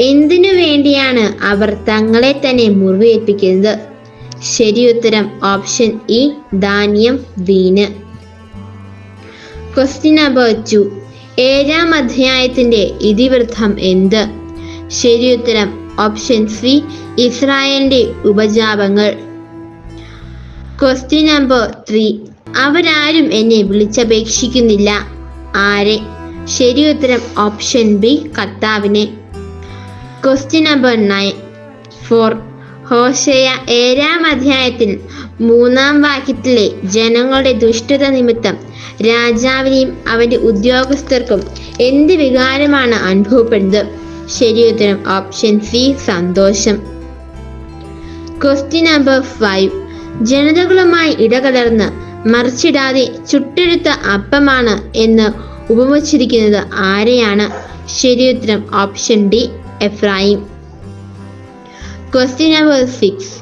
എന്തിനു വേണ്ടിയാണ് അവർ തങ്ങളെ തന്നെ മുറിവേൽപ്പിക്കുന്നത്? ശരിയുത്തരം ഓപ്ഷൻ ഇ ധാന്യം വീന് ക്വസ്റ്റ്യൻ നമ്പർ ടു ഏഴാം അധ്യായത്തിന്റെ ഇതിവൃത്തം എന്ത്? ശരിയുത്തരം ഓപ്ഷൻ സി ഇസ്രായേലിന്റെ ഉപജാപങ്ങൾ. ക്വസ്റ്റ്യൻ നമ്പർ ത്രീ അവരാരും എന്നെ വിളിച്ചപേക്ഷിക്കുന്നില്ല. ആരെ? ശരിയുത്തരം ഓപ്ഷൻ ബി കർത്താവിനെ. Question number nine four Hosea ഏഴാം അധ്യായത്തിൽ മൂന്നാം വാക്യത്തിലെ ജനങ്ങളുടെ ദുഷ്ടത നിമിത്തം രാജാവിനെയും അവന്റെ ഉദ്യോഗസ്ഥർക്കും എന്ത് വികാരമാണ് അനുഭവപ്പെടുന്നത്? ശരിയുത്തരം ഓപ്ഷൻ സി സന്തോഷം. ക്വസ്റ്റ്യൻ നമ്പർ ഫൈവ് ജനതകളുമായി ഇടകലർന്ന് മറിച്ചിടാതെ ചുട്ടെടുത്ത അപ്പമാണ് എന്ന് ഉപമിച്ചിരിക്കുന്നത് ആരെയാണ്? ശരിയുത്തരം option D Ephraim. Question number six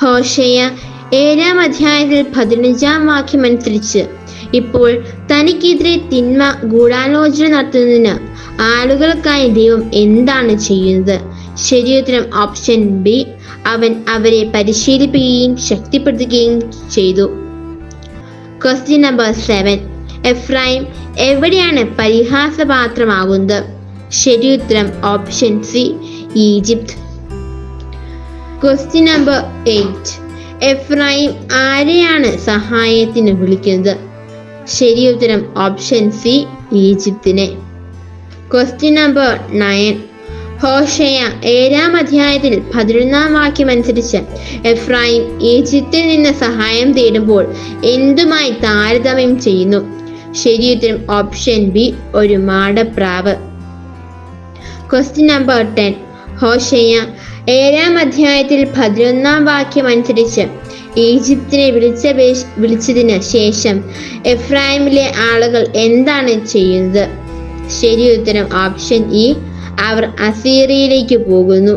Hosea ഏഴാം അധ്യായത്തിൽ പതിനഞ്ചാം വാക്യം അനുസരിച്ച് ഇപ്പോൾ തനിക്കെതിരെ തിന്മ ഗൂഢാലോചന നടത്തുന്നതിന് ആളുകൾക്കായി ദൈവം എന്താണ് ചെയ്യുന്നത്? ശരിയുത്തരം ഓപ്ഷൻ ബി അവൻ അവരെ പരിശീലിപ്പിക്കുകയും ശക്തിപ്പെടുത്തുകയും ചെയ്തു. ക്വസ്റ്റ്യൻ നമ്പർ സെവൻ എഫ്രൈം എവിടെയാണ് പരിഹാസപാത്രമാകുന്നത്? ശരിയുത്തരം option C Egypt. Question number eight Ephraim ആരെയാണ് സഹായത്തിന് വിളിക്കുന്നത്? ശരിയുത്തരം ഓപ്ഷൻ സി ഈജിപ്തിനെ. ക്വസ്റ്റ്യൻ നമ്പർ നയൻ ഹോഷയ ഏഴാം അധ്യായത്തിൽ പതിനൊന്നാം വാക്യം അനുസരിച്ച് എഫ്രൈം ഈജിപ്തിൽ നിന്ന് സഹായം തേടുമ്പോൾ എന്തുമായി താരതമ്യം ചെയ്യുന്നു? ശരിയുത്തരം ഓപ്ഷൻ ബി ഒരു മാടപ്രാവ്. ക്വസ്റ്റ്യൻ നമ്പർ ടെൻ ഹോഷയ്യ ഏഴാം അധ്യായത്തിൽ പതിനൊന്നാം വാക്യം അനുസരിച്ച് ഈജിപ്തിനെ വിളിച്ച വിളിച്ചതിന് ശേഷം എഫ്രായിമിലെ ആളുകൾ എന്താണ് ചെയ്യുന്നത്? ശരി ഉത്തരം ഓപ്ഷൻ ഇ അവർ അസീറിയയിലേക്ക് പോകുന്നു.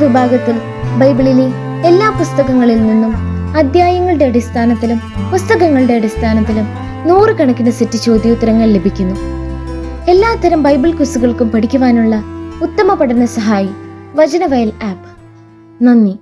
വിഭാഗത്തിൽ ബൈബിളിലെ എല്ലാ പുസ്തകങ്ങളിൽ നിന്നും അധ്യായങ്ങളുടെ അടിസ്ഥാനത്തിലും പുസ്തകങ്ങളുടെ അടിസ്ഥാനത്തിലും നൂറുകണക്കിന് സെറ്റ് ചോദ്യോത്തരങ്ങൾ ലഭിക്കുന്നു. എല്ലാത്തരം ബൈബിൾ കുസുകൾക്കും പഠിക്കുവാനുള്ള ഉത്തമ പഠന സഹായി വചനവയൽ ആപ്പ്. നന്ദി.